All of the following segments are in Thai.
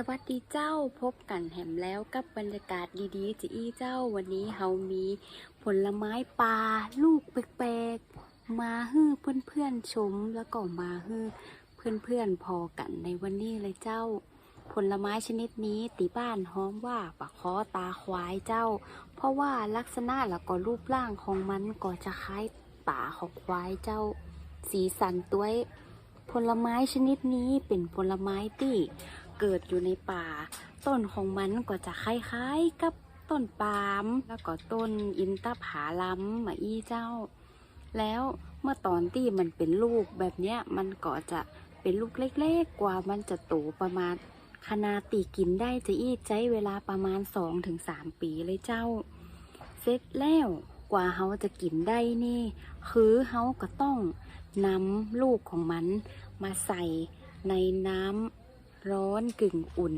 สวัสดีเจ้าพบกันแหมแล้วกับบรรยากาศดีๆจีอี้เจ้าวันนี้เฮามีผลไม้ปลาลูกแปลกๆมาฮื้อเพื่อนๆชมแล้วก็มาฮื้อเพื่อนๆพอกันในวันนี้เลยเจ้า ผลไม้ชนิดนี้ตีบ้านฮ้อมว่าปะคอตาควายเจ้า เพราะว่าลักษณะแล้วก็รูปร่างของมันก็จะคล้ายตาของควายเจ้า สีสันตัวผลไม้ชนิดนี้เป็นผลไม้ที่ เกิดอยู่ในป่า ต้นของมันก็จะคล้ายๆกับต้นปาล์มแล้วก็ต้นอินทผาลัมมาอี้เจ้า แล้วเมื่อตอนที่มันเป็นลูกแบบเนี้ยมันก็จะเป็นลูกเล็กๆ กว่ามันจะโตประมาณขนาดตีกินได้จะอี้ใช้เวลาประมาณ 2-3 ปีเลยเจ้า เสร็จแล้วกว่าเฮาจะกินได้นี่ คือเฮาก็ต้องนำลูกของมันมาใส่ในน้ำ ร้อนกึ่งอุ่น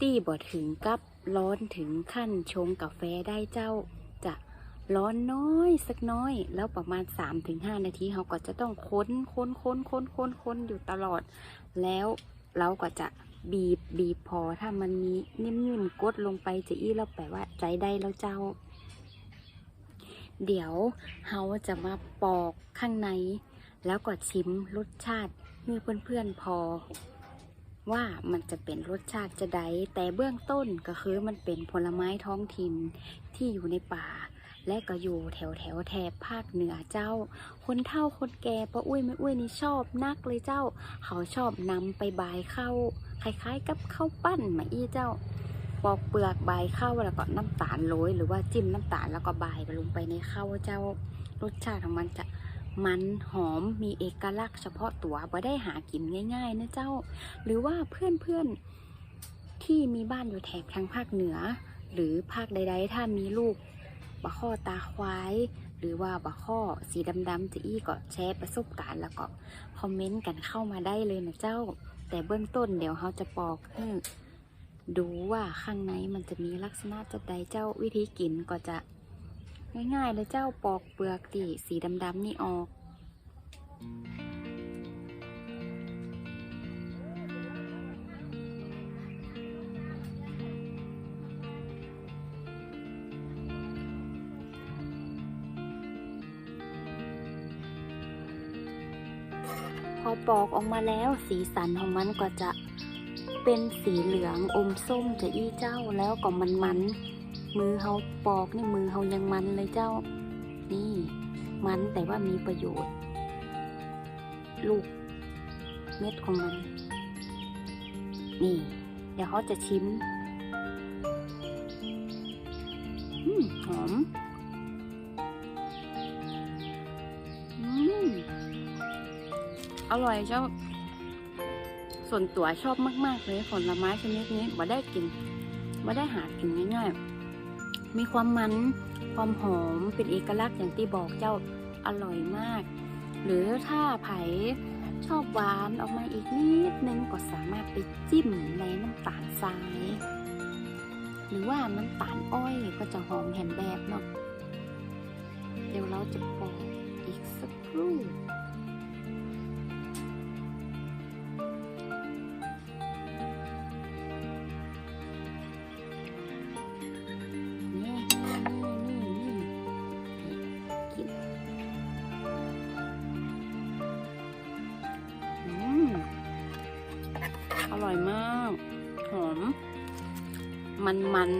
ตี้บ่ถึงกับร้อนถึงขั้นชงกาแฟได้เจ้า จะร้อนน้อยสักน้อย แล้วประมาณ 3-5 นาทีเราก็จะต้องค้นค้นค้นค้นค้นค้นอยู่ตลอด แล้วเราก็จะบีบบีบพอถ้ามันมีนิ่มๆกดลงไปจะอี้เราแปลว่าใจได้แล้วเจ้า เดี๋ยวเราจะมาปอกข้างใน แล้วก็ชิมรสชาติเมื่อเพื่อนๆพอ ว่ามันจะเป็นรสชาติจะใดแต่เบื้องต้นก็คือมันเป็นผลไม้ท้องถิ่นที่อยู่ในป่า และก็อยู่แถวแถวแถบภาคเหนือเจ้า คนเฒ่าคนแก่ป้าอุ้ยไม่อุ้ยนี่ชอบนักเลยเจ้า เขาชอบนำไปบายข้าวคล้าย ๆ กับข้าวปั้นมาอี้เจ้าปอกเปลือกใบข้าวแล้วก็น้ำตาลโรยหรือว่าจิ้มน้ำตาลแล้วก็บายไปลงไปในข้าวเจ้ารสชาติของมันจะ มันหอมมีเอกลักษณ์เฉพาะตัวบ่ได้หากินง่ายๆนะเจ้า หรือว่าเพื่อนๆที่มีบ้านอยู่แถบทางภาคเหนือ หรือภาคใดๆ ถ้ามีลูกบะข้อตาควาย หรือว่าบะข้อสีดำๆจะอี้ก็แชร์ประสบการณ์แล้วก็คอมเมนต์กันเข้ามาได้เลยนะเจ้า แต่เบื้องต้นเดี๋ยวเขาจะปอกให้ดูว่าข้างในมันจะมีลักษณะจะใดเจ้าวิธีกินก็จะง่ายๆเลยเจ้าปอกเปลือกตีสีดำๆนี่ออก อปอกออกมาแล้วสีสันของมันก็จะเป็นสีเหลืองอมส้มจะอี้เจ้าแล้วก็มันมันๆมือเขาปอกนี่มือเขายังมันเลยเจ้า นี่มันแต่ว่ามีประโยชน์ ลูกเม็ดของมัน นี่ เดี๋ยวเขาจะชิมอืมหอม อร่อยเจ้า ส่วนตัวชอบมาก ๆ เลยผลไม้ชนิดนี้บ่ได้กินบ่ได้หากินง่ายๆ มีความมัน ความหอมเป็นเอกลักษณ์อย่างที่บอกเจ้าอร่อยมาก หรือถ้าไผ่ชอบหวานออกมาอีกนิดนึงก็สามารถไปจิ้มในน้ำตาลทราย หรือว่าน้ำตาลอ้อยก็จะหอมแหมแบบเนาะเดี๋ยวเราจะปอกอีกสักครู่ หอม มันมัน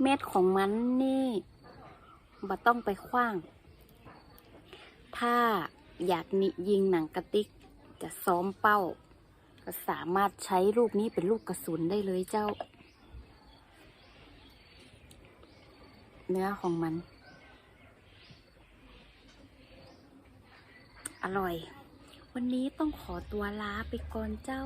เม็ดของมันนี่บ่ต้องไปคว้าง ถ้าอยากนิยิงหนังกระติกจะซ้อมเป้า ก็สามารถใช้ลูกนี้เป็นลูกกระสุนได้เลยเจ้า เนื้อของมัน อร่อย วันนี้ต้องขอตัวลาไปก่อนเจ้า